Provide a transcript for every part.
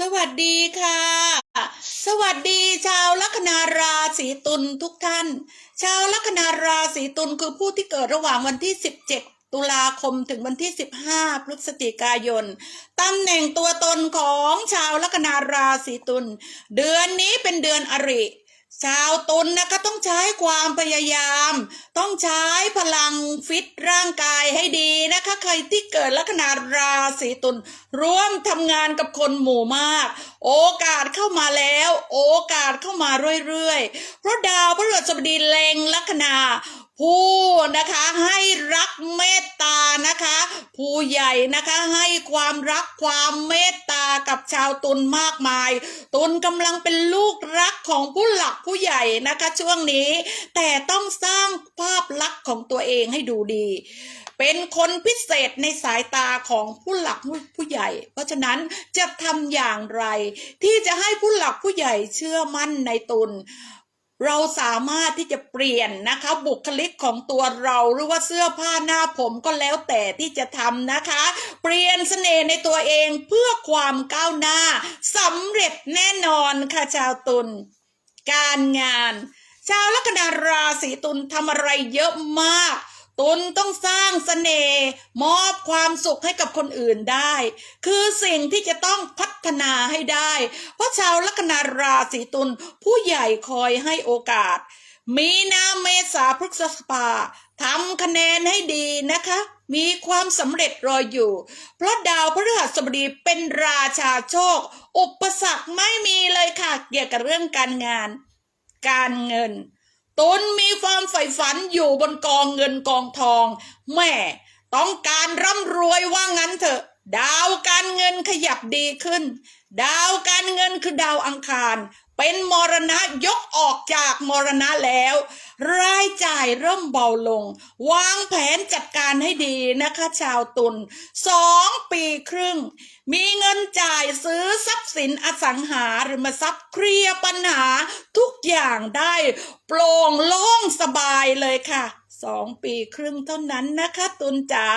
สวัสดีค่ะ สวัสดีชาวลัคนาราศีตุลทุกท่าน ชาวลัคนาราศีตุลคือผู้ที่เกิดระหว่างวันที่ 17 ตุลาคมถึงวันที่ 15 พฤศจิกายนตำแหน่งตัวตนของชาวลัคนาราศีตุลเดือนนี้เป็นเดือนอริ ชาวตุลนะคะต้องใช้ความพยายาม ต้องใช้พลังฟิตร่างกายให้ดีนะคะ ใครที่เกิดลัคนาราศีตุลร่วมทำงานกับคนหมู่มาก โอกาสเข้ามาแล้ว โอกาสเข้ามาเรื่อยๆเพราะดาวพฤหัสบดีเล็งลัคนาผู้นะคะให้รักเมตตานะคะ ผู้ใหญ่นะคะให้ความรักความเมตากับชาวตุลมากมาย ตุลกำลังเป็นลูกรักของผู้หลักผู้ใหญ่นะคะช่วงนี้ แต่ต้องสร้างภาพลักษณ์ของตัวเองให้ดูดี เป็นคนพิเศษในสายตาของผู้หลักผู้ใหญ่ เพราะฉะนั้นจะทำอย่างไร ที่จะให้ผู้หลักผู้ใหญ่เชื่อมั่นในตุล เราสามารถที่จะเปลี่ยนนะคะ บุคลิกของตัวเราหรือว่าเสื้อผ้าหน้าผมก็แล้วแต่ที่จะทำนะคะ เปลี่ยนเสน่ห์ในตัวเองเพื่อความก้าวหน้าสำเร็จแน่นอนค่ะชาวตุลการงาน ชาวลัคนาราศีตุลทำอะไรเยอะมาก ตุลต้องสร้างเสน่ห์มอบความสุขให้กับคนอื่นได้ คือสิ่งที่จะต้องพัฒนาให้ได้ เพราะชาวลัคนาราศีตุลผู้ใหญ่คอยให้โอกาส มีนาเมษาพฤษภาทำคะแนนให้ดีนะคะ มีความสำเร็จรออยู่ เพราะดาวพฤหัสบดีเป็นราชาโชค อุปสรรคไม่มีเลยค่ะ เกี่ยวกับเรื่องการงาน การเงิน ตุนมีความใฝ่ฝันอยู่บนกองเงินกองทอง แม่ต้องการร่ำรวยว่างั้นเถอะ ดาวการเงินขยับดีขึ้น ดาวการเงินคือดาวอังคาร เป็นมรณะยกออกจากมรณะแล้ว รายจ่ายเริ่มเบาลง วางแผนจัดการให้ดีนะคะ ชาวตุลสองปีครึ่ง มีเงินจ่ายซื้อทรัพย์สินอสังหาริมทรัพย์เคลียร์ปัญหาทุกอย่างได้ โปร่งโล่งสบายเลยค่ะสองปีครึ่งเท่านั้นนะคะ ตุลจ๋า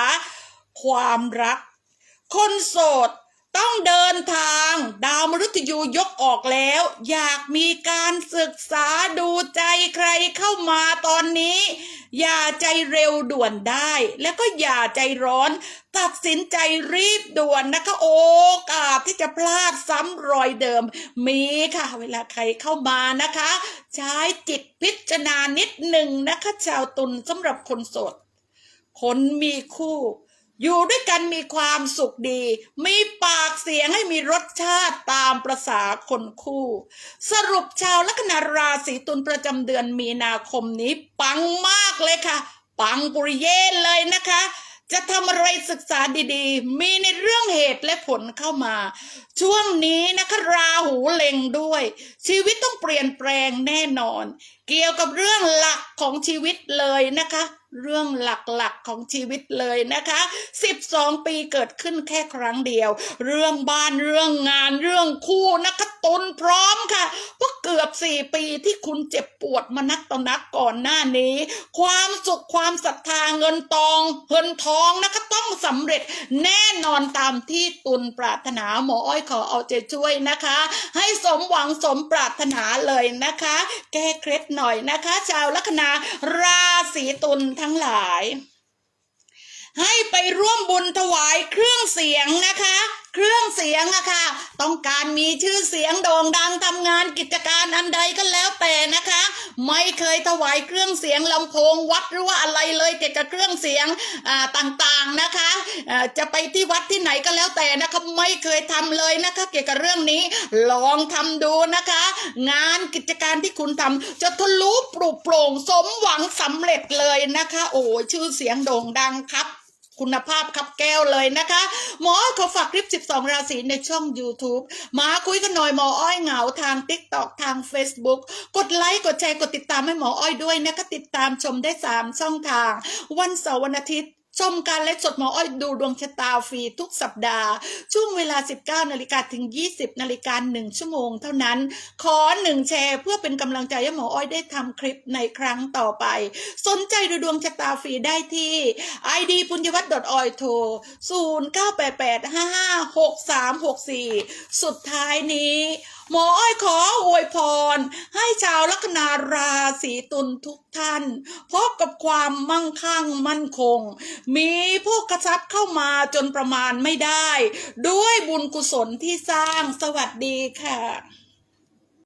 ความรัก คนโสดต้องเดินทาง ดาวมฤตยูยกออกแล้ว อยากมีการศึกษาดูใจใครเข้ามาตอนนี้ อย่าใจเร็วด่วนได้ แล้วก็อย่าใจร้อน ตัดสินใจรีบด่วนนะคะโอกาสที่จะพลาดซ้ำรอยเดิม มีค่ะ เวลาใครเข้ามานะคะ ใช้จิตพิจารณานิดหนึ่งนะคะ ชาวตุลสำหรับคนโสดคนมีคู่ อยู่ด้วยกันมีความสุขดี มีปากเสียงให้มีรสชาติตามประษาคนคู่ สรุปชาวลัคนาราศีตุลประจำเดือนมีนาคมนี้ ปังมากเลยค่ะ ปังปุริเย่เลยนะคะ จะทำอะไรศึกษาดีๆ มีในเรื่องเหตุและผลเข้ามา ช่วงนี้นะคะราหูเล็งด้วย ชีวิตต้องเปลี่ยนแปลงแน่นอน เกี่ยวกับเรื่องหลักของชีวิตเลยนะคะ เรื่องหลักๆของชีวิตเลยนะคะ 12 ปีเกิดขึ้นแค่ครั้งเดียว เรื่องบ้านเรื่องงานเรื่องคู่นะคะ ตุนพร้อมค่ะเพราะเกือบ4ปีที่คุณเจ็บปวดมานักต่อนักก่อนหน้านี้ ความสุขความศรัทธาเงินตองเงินทองนะคะต้องสำเร็จแน่นอนตามที่ตุนปรารถนาหมออ้อยขอเอาใจช่วยนะคะ ให้สมหวังสมปรารถนาเลยนะคะ แก้เคล็ดหน่อยนะคะ ชาวลัคนาราศีตุลทั้งหลาย ให้ไปร่วมบุญถวายเครื่องเสียงนะคะ เครื่อง ยงอะค่ะ ต้องการมีชื่อเสียงโด่งดังทำงานกิจการอันใดก็แล้วแต่นะคะ ไม่เคยถวายเครื่องเสียงลำโพงวัดหรือว่าอะไรเลยเกี่ยวกับเครื่องเสียงต่างๆนะคะจะไปที่วัดที่ไหนก็แล้วแต่นะคะไม่เคยทำเลยนะคะ เกี่ยวกับเรื่องนี้ลองทำดูนะคะ งานกิจการที่คุณทำจะทะลุปลุกโปร่งสมหวังสำเร็จเลยนะคะ โอ้ชื่อเสียงโด่งดังครับ คุณภาพครับแก้วเลยนะคะ หมอขอฝากคลิป 12 ราศีในช่อง YouTube มาคุยกันหน่อยหมออ้อยเหงาทาง TikTok ทาง Facebook กดไลค์กดแชร์กดติดตามให้หมออ้อยด้วยนะคะติดตามชมได้ 3 ช่องทาง วันเสาร์วันอาทิตย์ ชมการไลฟ์สดหมออ้อยดูดวงชะตาฟรีทุกสัปดาห์ ช่วงเวลา 19นาฬิกาถึง 20นาฬิกา1ชั่วโมงเท่านั้น ขอหนึ่งแชร์เพื่อเป็นกำลังใจให้หมออ้อยได้ทำคลิปในครั้งต่อไป สนใจดูดวงชะตาฟรีได้ที่ id ปุญญวัฒน์ .oil โทร0988556364 สุดท้ายนี้ หมออ้อยขออวยพร ให้ชาวลัคนาราศีตุลทุกท่านพบกับความมั่งคั่งมั่นคง มีผู้กระซับเข้ามาจนประมาณไม่ได้ ด้วยบุญกุศลที่สร้างสวัสดีค่ะ